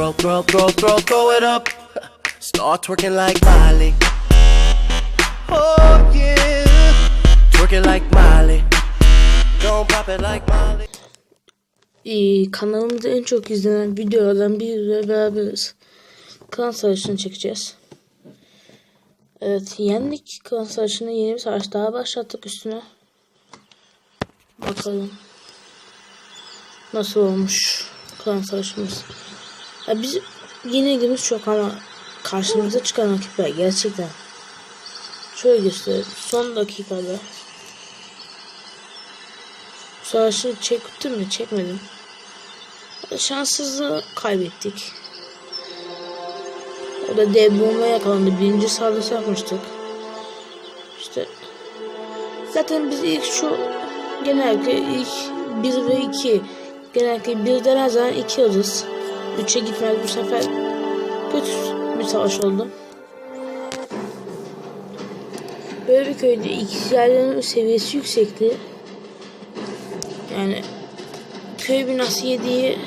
Throw, throw, throw, throw, throw it up. Start twerking like Miley. Oh yeah. Twerking like Miley. Don't pop it like Miley. Ee, kanalımızda en çok izlenen videolardan biriyle beraberiz. Klan Savaşı'nı çekeceğiz. Evet yendik. Klan Savaşı'nı yeni bir savaş daha başlattık üstüne. Bakalım. Nasıl olmuş Klan Savaşı'mız. Ya biz yenilgimiz çok ama karşımıza çıkan rakipler gerçekten. Şöyle göstereyim. Son dakikada. Savaşı çektim mi? Çekmedim. Şanssızlığı kaybettik. O da dev bomba yakalandı. Birinci saldırısı yapmıştık. İşte zaten biz ilk şu genellikle ilk 1 ve 2 genellikle birden her zaman 2 alırız. 3'e gitmez bu sefer kötü bir savaş oldu. Böyle bir köyde iksirlerin seviyesi yüksekti. Yani köy binası yediği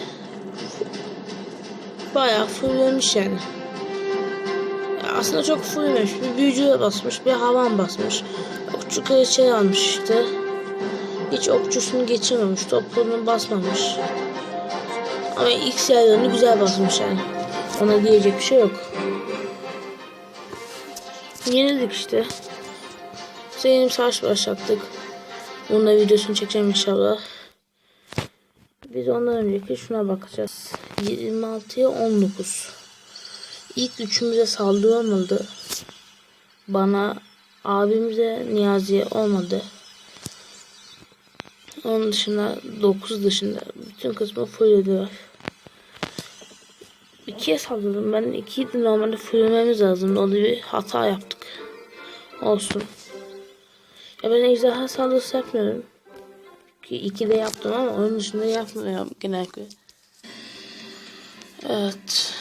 bayağı fullemiş yani. Ya Aslında çok fullemiş. Bir büyücüye basmış, bir havan basmış. Okçu kraliçeyi almış işte. Hiç okçusunu geçirmemiş, topluğunu basmamış. Ama ilk yerlerini güzel basmış yani. Ona diyecek bir şey yok. Yenildik işte. Zeynep savaş başlattık. Bunun da videosunu çekeceğim inşallah. Biz ondan önceki şuna bakacağız. 26'ya 19. İlk üçümüze saldırı olmadı. Bana abimize Niyazi'ye olmadı. Onun dışında 9 dışında bütün kısmı fullediler. İkiye saldırdım. Ben ikiyi de normalde fullememiz lazım. Orada bir hata yaptık. Olsun. Ya ben ejderha saldırısı yapmıyorum. Ki iki de yaptım ama onun dışında yapmıyorum genellikle. Evet.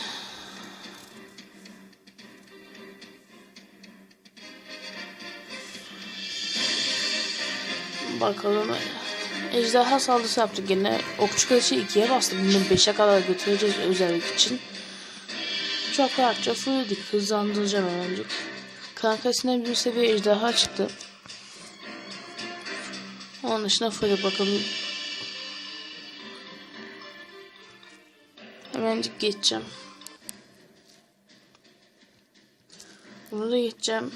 Bakalım. Ejderha saldırısı yaptık yine. Okçu kılıcı ikiye bastık. Bunu 5'e kadar götüreceğiz özellik için. Çok rahatça fullledik. Hızlandıracağım hemencik. Kankasına bir seviye ejderha çıktı. Onun dışında full bakalım. Hemencik geçeceğim. Bunu da geçeceğim.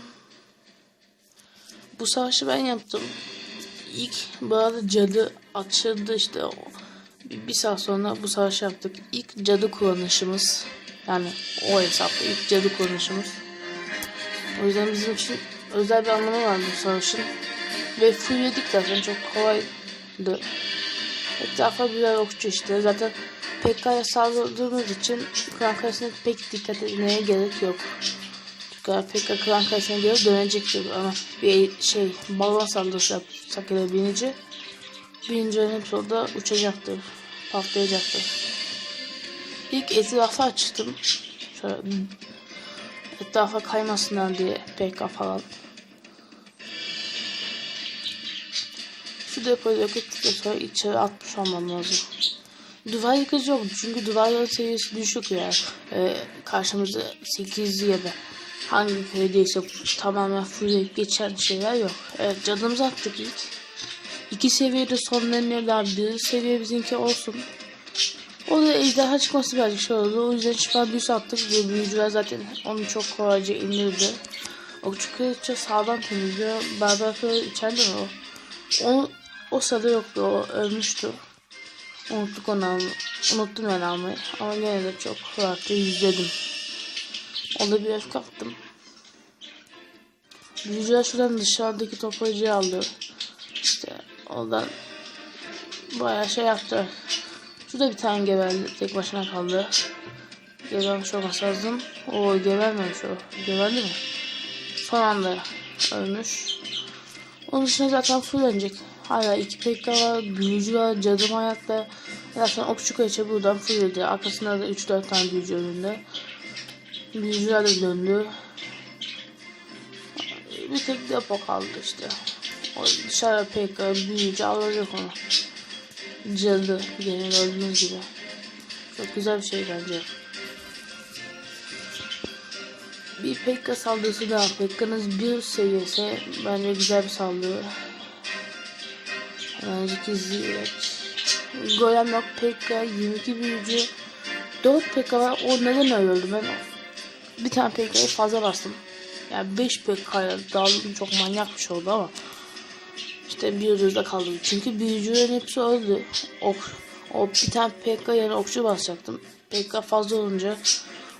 Bu savaşı ben yaptım. İlk arada cadı açıldı işte. Bir, saat sonra bu savaşı yaptık. İlk cadı kullanışımız. Yani o hesapta ilk cadı kullanışımız. O yüzden bizim için özel bir anlamı var bu savaşın. Ve fullledik zaten çok kolaydı. Etrafa birer okçu işte. Zaten PK'ya saldırdığımız için klan kalesine pek dikkat etmeye gerek yok. Çünkü PK klan kalesine göre dönecektir ama bir şey balon saldırısı yapsak ya da binici binicilerin hepsi orada uçacaktır. Patlayacaktır. İlk etrafa açtım. Şöyle etrafa kaymasınlar diye PK falan. Şu depoyu yok ettikten sonra içeri atmış olmam lazım. Duvar yıkıcı yok çünkü duvarların seviyesi düşük ya. Ee, karşımızda 8 ya da hangi köydeyse tamamen fullleyip geçen şeyler yok. Evet cadımızı attık ilk. İki seviyede sonlanırlar. Bir seviye bizimki olsun. O da ejderha çıkması birazcık şey oldu. O yüzden şifa büyüsü attık ve büyücüler zaten onu çok kolayca indirdi. Okçu kraliçe sağdan temizliyor. Berber kralı içeride mi o? O, o sırada yoktu. O ölmüştü. Unuttuk onu almayı. Unuttum ben almayı. Ama gene de çok rahatça yüzledim. Onda bir öfke Büyücüler şuradan dışarıdaki toplayıcıyı aldı. İşte oradan bayağı şey yaptı. Şurada bir tane geberdi. Tek başına kaldı. Gebermiş olması lazım. O gebermemiş o. Geberdi mi? Son anda ölmüş. Onun dışında zaten fullenecek. Hala iki PK var, büyücü var, cadım hayatta. Zaten okçu kraliçe buradan fulledi. Arkasında da 3-4 tane büyücü önünde. Büyücüler de döndü. Bir tek depo kaldı işte. O dışarı PK, büyücü alacak onu. Cadı gene gördüğünüz gibi. Çok güzel bir şey bence. Bir Pekka saldırısı daha. Pekka'nız bir seviyesi. Bence güzel bir saldırı. Önceki ziyaret. Golem yok Pekka 22 büyücü. 4 Pekka var. O neden öyle oldu ben? Bir tane Pekka'yı fazla bastım. Yani 5 Pekka'ya daldım çok manyak bir şey oldu ama. İşte bir ucuzda kaldım. Çünkü büyücülerin hepsi öldü. Ok, o bir tane Pekka yerine okçu basacaktım. Pekka fazla olunca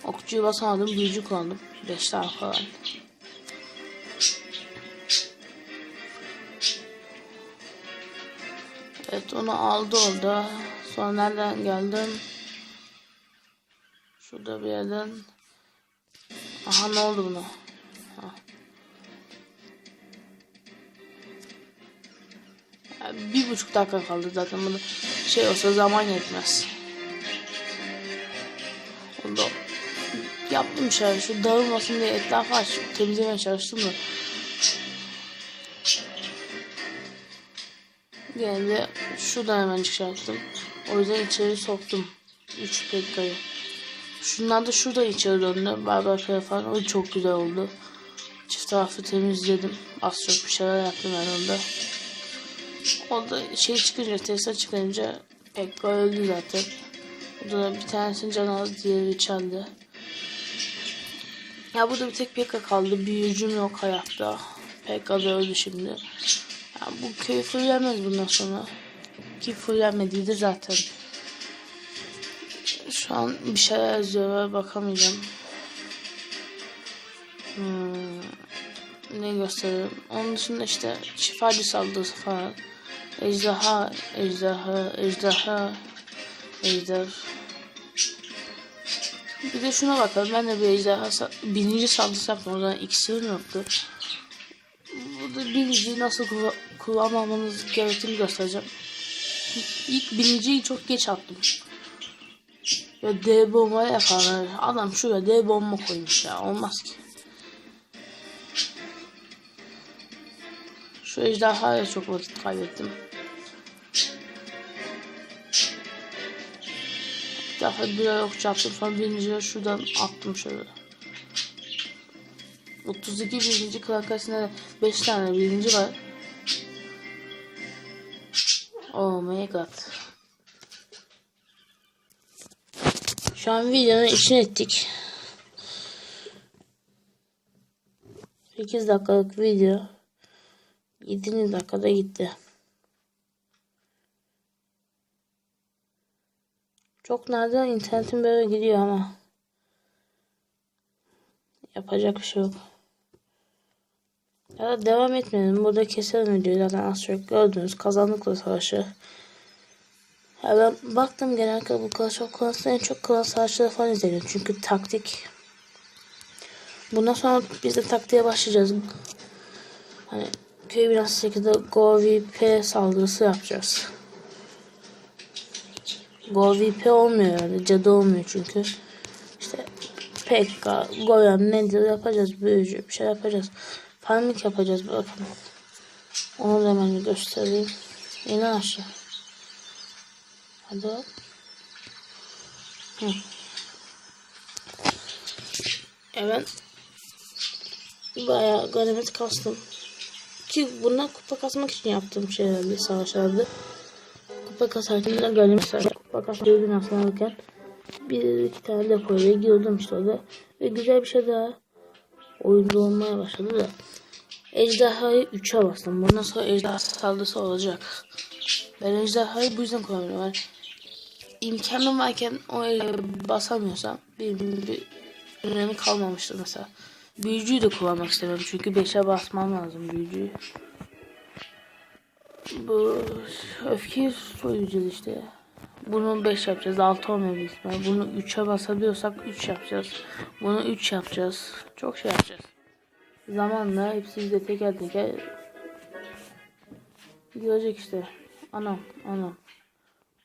okçuyu basamadım. Büyücü kullandım. 5 tane falan. Evet onu aldı orada. Sonra nereden geldim? Şurada bir yerden. Aha ne oldu buna? Bir buçuk dakika kaldı zaten bunu şey olsa zaman yetmez. Onu da yaptım şey şu dağılmasın diye etrafı aç temizlemeye çalıştım da. Gene de şuradan hemen çıkarttım. O yüzden içeri soktum. 3 Pekka'yı. Şundan da şuradan içeri döndü. Barbar falan. O çok güzel oldu. Çift tarafı temizledim. Az çok bir şeyler yaptım ben onda. O da şey çıkınca, Tesla çıkınca Pekka öldü zaten. O da bir tanesini can aldı, diğeri çaldı. Ya burada bir tek Pekka kaldı. Büyücüm yok hayatta. Pekka da öldü şimdi. Ya bu köy fullenmez bundan sonra. Ki fullenmediydi zaten. Şu an bir şeyler yazıyor bakamayacağım. Hmm, ne gösteriyorum? Onun dışında işte şifacı saldırısı falan. Ejderha, ejderha, ejderha, ejder. Bir de şuna bakalım. Ben de bir ejderha birinci saldırısı yaptım. O zaman iksirim yoktu. Burada birinciyi nasıl kullan- kullanmamanız gerektiğini göstereceğim. İlk birinciyi çok geç attım. Ya D bomba yapar. Adam şuraya D bomba koymuş ya. Olmaz ki. Şu ejderhaya çok vakit kaybettim. Bir defa bir okçu attım sonra birinciye şuradan attım şöyle. 32 birinci klankasında 5 tane birinci var. Oh my god. Şu an videonun içine ettik. 8 dakikalık video 7. dakikada gitti. Çok nadir internetim böyle gidiyor ama yapacak bir şey yok. Ya da devam etmeyelim. Burada keselim videoyu. Zaten az çok gördünüz. Kazandıkla savaşı. Ya ben baktım genellikle bu Clash of Clans'ta en çok klan savaşları falan izleniyor. Çünkü taktik. Bundan sonra biz de taktiğe başlayacağız. Hani köy biraz şekilde Go VP saldırısı yapacağız. Go VP olmuyor yani. Cadı olmuyor çünkü. İşte Pekka, Goyam nedir yapacağız. Büyücü bir şey yapacağız. Farming yapacağız bakın. Onu da hemen göstereyim. İn aşağı. Hadi. Hı. Evet. Bayağı ganimet kastım. Ki bunlar kupa kasmak için yaptığım şeylerdi savaşlardı. Kupa kasarken de ganimet kasmak için aslında alırken bir iki tane depoya girdim işte orada. Ve güzel bir şey daha oyunda olmaya başladı da. Ejderhayı 3'e bastım. Bundan sonra ejderha saldırısı olacak. Ben ejderhayı bu yüzden kullanıyorum. Yani imkanım varken o ejderhayı basamıyorsam bir, bir önemi kalmamıştır mesela. Büyücüyü de kullanmak istemiyorum çünkü 5'e basmam lazım büyücüyü. Bu öfke soyacağız işte. Bunu 5 yapacağız. 6 olmuyor büyük ihtimal. Bunu 3'e basabiliyorsak 3 yapacağız. Bunu 3 yapacağız. Çok şey yapacağız. Zamanla hepsi bize teker teker görecek işte. Anam anam.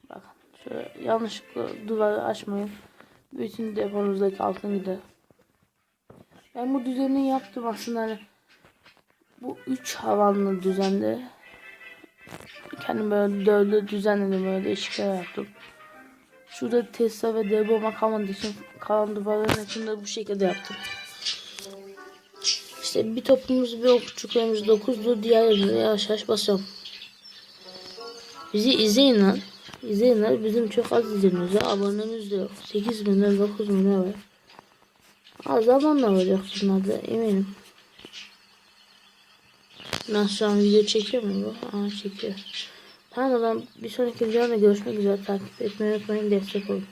Bakın şöyle yanlışlıkla duvarı açmayın. Bütün deponuzdaki altın gider. Ben bu düzeni yaptım aslında hani bu üç havanlı düzende kendim böyle dörde düzenledim böyle değişik şeyler yaptım. Şurada Tesla ve Deboma kalmadığı için kalan duvarların hepsini de bu şekilde yaptım. İşte bir topumuz bir okçuklarımız 9'du. Diğerlerine yavaş yavaş basıyorum. Bizi izleyin lan. İzleyin lan. Bizim çok az izleniyoruz. Abonemiz de yok. 8 bin lira 9 bin var. Az zamanla olacak bunlar da eminim. Ben şu an video çekiyor muyum? bu? Aa çekiyor. Tamam o zaman bir sonraki videoda görüşmek üzere. Takip etmeyi unutmayın. Destek olun.